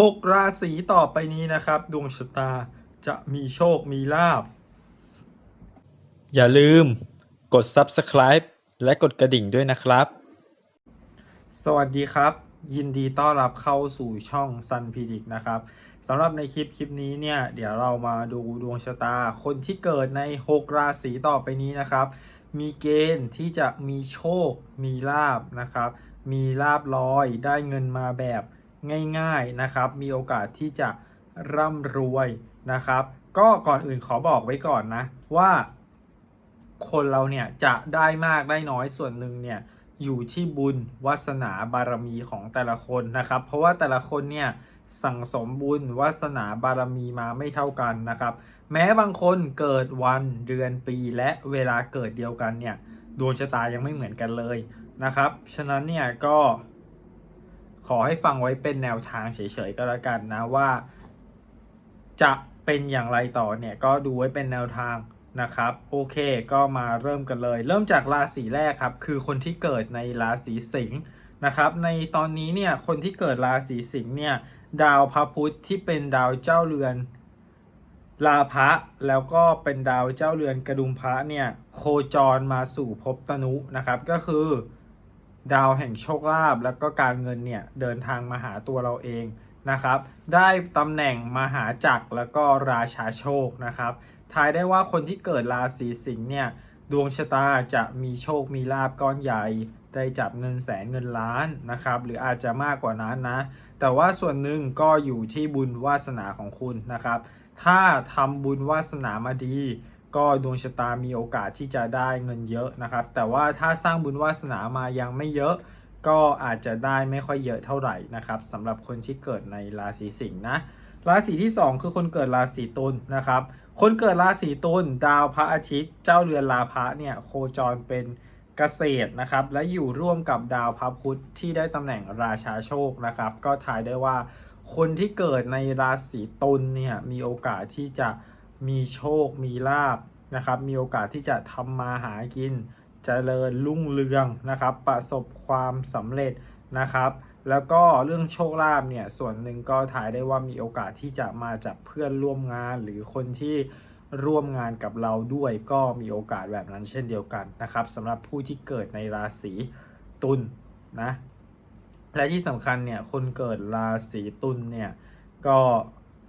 6 ราศีต่อไปนี้นะครับ ดวงชะตาจะมีโชคมีลาบ อย่าลืมกด subscribe และกดกระดิ่งด้วยนะครับ สวัสดีครับ ยินดีต้อนรับเข้าสู่ช่องซันพีดิกนะครับสำหรับในคลิปคลิปนี้เนี่ยเดี๋ยวเรามาดูดวงชะตา คนที่เกิดใน 6 ราศีต่อไปนี้นะครับ มีเกณฑ์ที่จะมีโชค มีลาบนะครับ มีลาบลอยได้เงินมาแบบ ง่ายๆนะครับ มีโอกาสที่จะร่ำรวยนะครับ ก็ก่อนอื่นขอบอกไว้ก่อนนะว่า คนเราเนี่ยจะได้มากได้น้อยส่วนหนึ่งเนี่ยอยู่ที่บุญวาสนาบารมีของแต่ละคนนะครับ เพราะว่าแต่ละคนเนี่ยสั่งสมบุญวาสนาบารมีมาไม่เท่ากันนะครับ แม้บางคนเกิดวันเดือนปีและเวลาเกิดเดียวกันเนี่ยดวงชะตายังไม่เหมือนกันเลยนะครับ ฉะนั้นเนี่ยก็ ขอให้ฟังไว้เป็นแนวทางเฉยๆก็แล้วกันนะว่า จะเป็นอย่างไรต่อเนี่ยก็ดูไว้เป็นแนวทางนะครับ โอเคก็มาเริ่มกันเลย เริ่มจากราศีแรกครับ คือคนที่เกิดในราศีสิงห์นะครับ ในตอนนี้เนี่ยคนที่เกิดราศีสิงห์เนี่ยดาวพระพุธที่เป็นดาวเจ้าเรือนลาภะแล้วก็เป็นดาวเจ้าเรือนกระดุมพระเนี่ยโคจรมาสู่ภพตนุนะครับ ก็คือ ดาวแห่งโชคลาภแล้วก็การเงินเนี่ยเดินทางมาหาตัวเราเองนะครับ ได้ตำแหน่งมหาจักรแล้วก็ราชาโชคนะครับ ทายได้ว่าคนที่เกิดราศีสิงห์เนี่ยดวงชะตาจะมีโชคมีลาบก้อนใหญ่ได้จับเงินแสนเงินล้านนะครับ หรืออาจจะมากกว่านั้นนะ แต่ว่าส่วนหนึ่งก็อยู่ที่บุญวาสนาของคุณนะครับ ถ้าทำบุญวาสนามาดี ก็ดวงชะตามีโอกาสที่จะได้เงินเยอะนะครับ แต่ว่าถ้าสร้างบุญวาสนามายังไม่เยอะ ก็อาจจะได้ไม่ค่อยเยอะเท่าไหร่นะครับสำหรับคนที่เกิดในราศีสิงห์นะราศีที่ 2 คือคนเกิดราศีตุลนะครับ คนเกิดราศีตุลดาวพระอาทิตย์ เจ้าเรือนลาภะเนี่ยโคจรเป็นเกษตรนะครับ และอยู่ร่วมกับดาวพระพุธที่ได้ตำแหน่งราชาโชคนะครับ ก็ทายได้ว่าคนที่เกิดในราศีตุลเนี่ยมีโอกาสที่จะมีโชค มีลาบ นะครับมีโอกาสที่จะทำมาหากินเจริญรุ่งเรืองนะครับ ประสบความสำเร็จนะครับ แล้วก็เรื่องโชคลาภเนี่ยส่วนหนึ่งก็ถ่ายได้ว่ามีโอกาสที่จะมาจากเพื่อนร่วมงานหรือคนที่ร่วมงานกับเราด้วยก็มีโอกาสแบบนั้นเช่นเดียวกันนะครับสำหรับผู้ที่เกิดในราศีตุลนะและที่สำคัญเนี่ยคนเกิดราศีตุลเนี่ยก็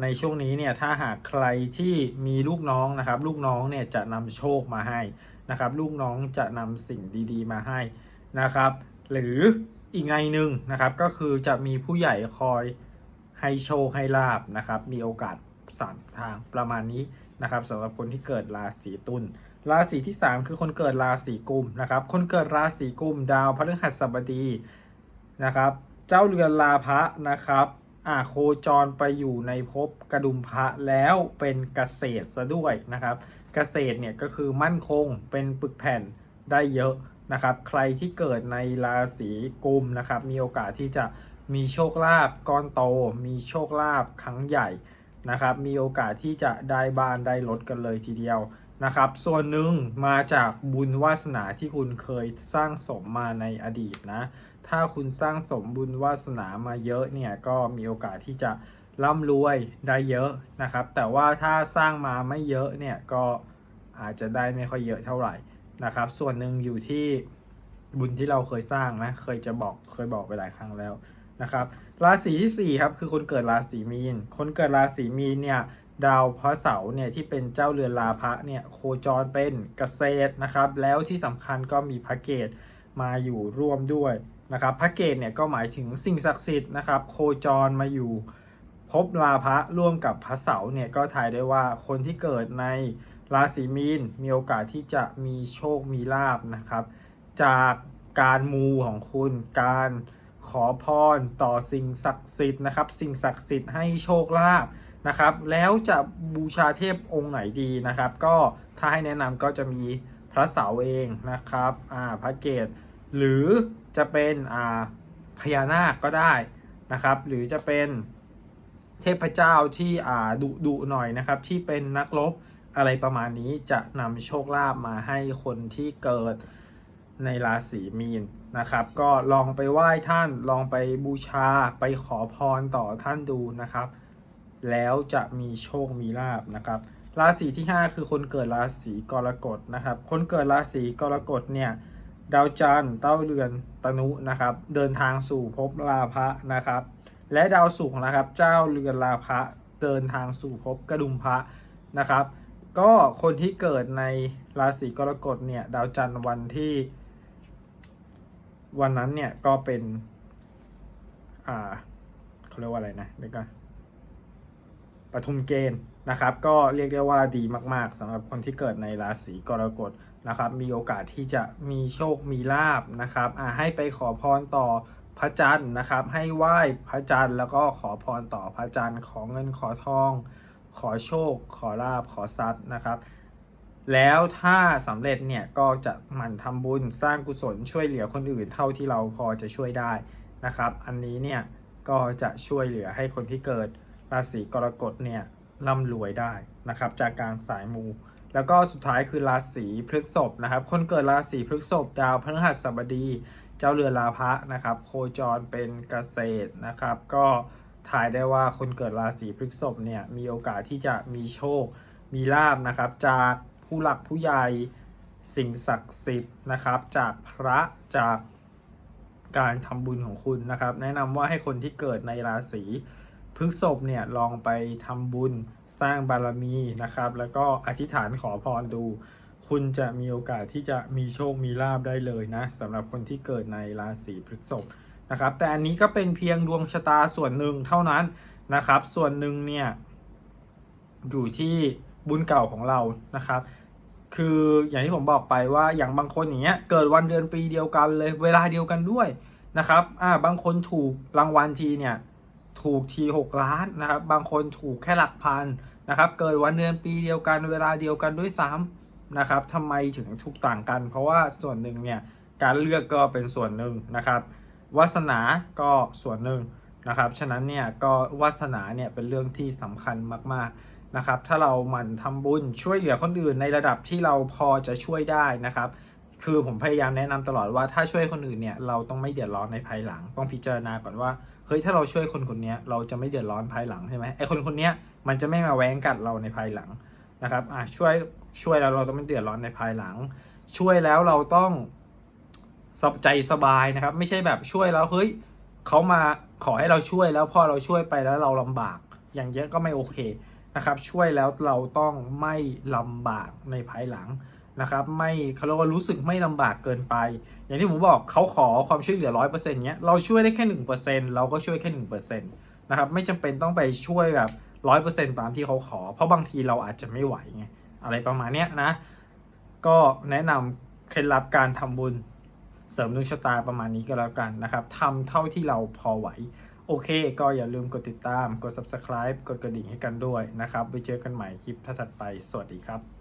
ในช่วงนี้เนี่ยถ้าหากใครที่มีลูกน้องนะครับ ลูกน้องเนี่ยจะนำโชคมาให้นะครับ ลูกน้องจะนำสิ่งดีๆ มาให้นะครับ หรืออีกไงหนึ่งนะครับก็คือจะมีผู้ใหญ่คอยให้โชคให้ลาบนะครับ มีโอกาสสามทางประมาณนี้นะครับสำหรับคนที่เกิดราศีตุลราศีที่ 3 คือคนเกิดราศีกุมนะครับ คนเกิดราศีกุมดาวพฤหัสบดีนะครับ เจ้าเรือนลาภะนะครับ อ่าโคจรไปอยู่ในภพกระดุมพระแล้วเป็นเกษตรซะด้วยนะครับ เกษตรเนี่ยก็คือมั่นคงเป็นปึกแผ่นได้เยอะนะครับ ใครที่เกิดในราศีกุมนะครับ มีโอกาสที่จะมีโชคลาภก้อนโต มีโชคลาภครั้งใหญ่นะครับ มีโอกาสที่จะได้บ้านได้รถกันเลยทีเดียวนะครับ ส่วนหนึ่งมาจากบุญวาสนาที่คุณเคยสร้างสมมาในอดีตนะ ถ้าคุณสร้างสมบุญวาสนามาเยอะเนี่ยก็มีโอกาสที่จะร่ำรวยได้เยอะนะครับ แต่ว่าถ้าสร้างมาไม่เยอะเนี่ยก็อาจจะได้ไม่ค่อยเยอะเท่าไหร่นะครับ ส่วนหนึ่งอยู่ที่บุญที่เราเคยสร้างนะเคยจะบอกเคยบอกไปหลายครั้งแล้วนะครับ ราศีที่สี่ครับคือคนเกิดราศีมีน คนเกิดราศีมีนเนี่ยดาวพระเสาร์เนี่ยที่เป็นเจ้าเรือนลาภะเนี่ยโคจรเป็นเกษตรนะครับ แล้วที่สำคัญก็มีพระเกตมาอยู่ร่วมด้วย นะครับพระเกตเนี่ยก็หมายถึงสิ่งศักดิ์สิทธิ์นะครับ โคจรมาอยู่พบลาภะร่วมกับพระเสาเนี่ยก็ทายได้ว่าคนที่เกิดในราศีมีนมีโอกาสที่จะมีโชคมีลาบนะครับ จากการมูของคุณการขอพรต่อสิ่งศักดิ์สิทธิ์นะครับ สิ่งศักดิ์สิทธิ์ให้โชคลาภนะครับ แล้วจะบูชาเทพองค์ไหนดีนะครับ ก็ถ้าให้แนะนำก็จะมีพระเสาเองนะครับอ่าพระเกต หรือจะเป็นอ่าพญานาคก็ได้นะครับ หรือจะเป็นเทพเจ้าที่อ่าดุดุหน่อยนะครับ ที่เป็นนักรบอะไรประมาณนี้จะนำโชคลาภมาให้คนที่เกิดในราศีมีนนะครับ ก็ลองไปไหว้ท่านลองไปบูชาไปขอพรต่อท่านดูนะครับ แล้วจะมีโชคมีลาบนะครับราศีที่ 5 คือคนเกิดราศีกรกฎนะครับ คนเกิดราศีกรกฎเนี่ย ดาวจันทร์เต้าเรือนตนุนะครับ เดินทางสู่ภพลาภะนะครับ และดาวศุกร์นะครับ เจ้าเรือนลาภะเดินทางสู่ภพกระดุมพระนะครับ ก็คนที่เกิดในราศีกรกฎเนี่ยดาวจันทร์วันที่ วันนั้นเนี่ยก็เป็น อ่าเขาเรียกว่าอะไรนะเดี๋ยวก่อนปทุมเกณฑ์ นะครับก็เรียกได้ว่าดีมาก ๆสำหรับคนที่เกิดในราศีกรกฎนะครับมีโอกาสที่จะมีโชคมีลาบนะครับอ่าให้ไปขอพรต่อพระจันทร์นะครับ ให้ไหว้พระจันทร์แล้วก็ขอพรต่อพระจันทร์ขอเงินขอทอง ขอโชค ขอลาบขอทรัพย์นะครับแล้วถ้าสำเร็จเนี่ยก็จะหมั่นทำบุญสร้างกุศลช่วยเหลือคนอื่นเท่าที่เราพอจะช่วยได้นะครับ อันนี้เนี่ยก็จะช่วยเหลือให้คนที่เกิดราศีกรกฎเนี่ย ร่ำรวยได้นะครับ จากการสายมู แล้วก็สุดท้ายคือราศีพฤษภนะครับ คนเกิดราศีพฤษภดาวพฤหัสบดี เจ้าเรือลาภะนะครับ โคจรเป็นเกษตรนะครับ ก็ถ่ายได้ว่าคนเกิดราศีพฤษภเนี่ยมีโอกาสที่จะมีโชค มีลาบนะครับ จากผู้หลักผู้ใหญ่สิ่งศักดิ์สิทธิ์นะครับ จากพระจากการทำบุญของคุณนะครับ แนะนำว่าให้คนที่เกิดในราศี พฤกษภเนี่ยลองไปทำบุญสร้างบารมีนะครับ แล้วก็อธิษฐานขอพรดู คุณจะมีโอกาสที่จะมีโชคมีลาบได้เลยนะสำหรับคนที่เกิดในราศีพฤษภนะครับ แต่อันนี้ก็เป็นเพียงดวงชะตาส่วนหนึ่งเท่านั้นนะครับ ส่วนหนึ่งเนี่ยอยู่ที่บุญเก่าของเรานะครับ คืออย่างที่ผมบอกไปว่าอย่างบางคนอย่างเงี้ยเกิดวันเดือนปีเดียวกันเลยเวลาเดียวกันด้วยนะครับอ่าบางคนถูกรางวัลทีเนี่ย ถูกทีหกล้านนะครับ บางคนถูกแค่หลักพันนะครับ เกิดวันเดือนปีเดียวกันเวลาเดียวกันด้วยซ้ำนะครับทำไมถึงถูกต่างกัน เพราะว่าส่วนหนึ่งเนี่ยการเลือกก็เป็นส่วนหนึ่งนะครับวาสนาก็ส่วนหนึ่งนะครับ ฉะนั้นเนี่ยก็วาสนาเนี่ยเป็นเรื่องที่สำคัญมากๆนะครับ ถ้าเราหมั่นทำบุญช่วยเหลือคนอื่นในระดับที่เราพอจะช่วยได้นะครับ คือผมพยายามแนะนำตลอดว่าถ้าช่วยคนอื่นเนี่ยเราต้องไม่เดือดร้อนในภายหลัง ต้องพิจารณาก่อนว่า เฮ้ยถ้าเราช่วยคนคนนี้เราจะไม่เดือดร้อนภายหลังใช่ไหมไอคนคนนี้มันจะไม่มาแว้งกัดเราในภายหลังนะครับอะช่วยช่วยแล้วเราต้องไม่เดือดร้อนในภายหลัง ช่วยแล้วเราต้องสบใจสบายนะครับ ไม่ใช่แบบช่วยแล้วเฮ้ยเขามาขอให้เราช่วยแล้วพอเราช่วยไปแล้วเราลำบาก อย่างเงี้ยก็ไม่โอเคนะครับ ช่วยแล้วเราต้องไม่ลำบากในภายหลัง นะครับไม่เขาเรียกว่ารู้สึกไม่ลำบากเกินไป อย่างที่ผมบอกเขาขอความช่วยเหลือร้อยเปอร์เซ็นต์เนี้ยเราช่วยได้แค่หนึ่งเปอร์เซ็นต์เราก็ช่วยแค่หนึ่งเปอร์เซ็นต์นะครับไม่จำเป็นต้องไปช่วยแบบร้อยเปอร์เซ็นต์ตามที่เขาขอ เพราะบางทีเราอาจจะไม่ไหวไงอะไรประมาณเนี้ยนะ ก็แนะนำเคล็ดลับการทำบุญเสริมดวงชะตาประมาณนี้ก็แล้วกันนะครับทำเท่าที่เราพอไหว โอเค ก็อย่าลืมกดติดตาม กด subscribe กดกระดิ่งให้กันด้วยนะครับ ไปเจอกันใหม่คลิปถัดไป สวัสดีครับ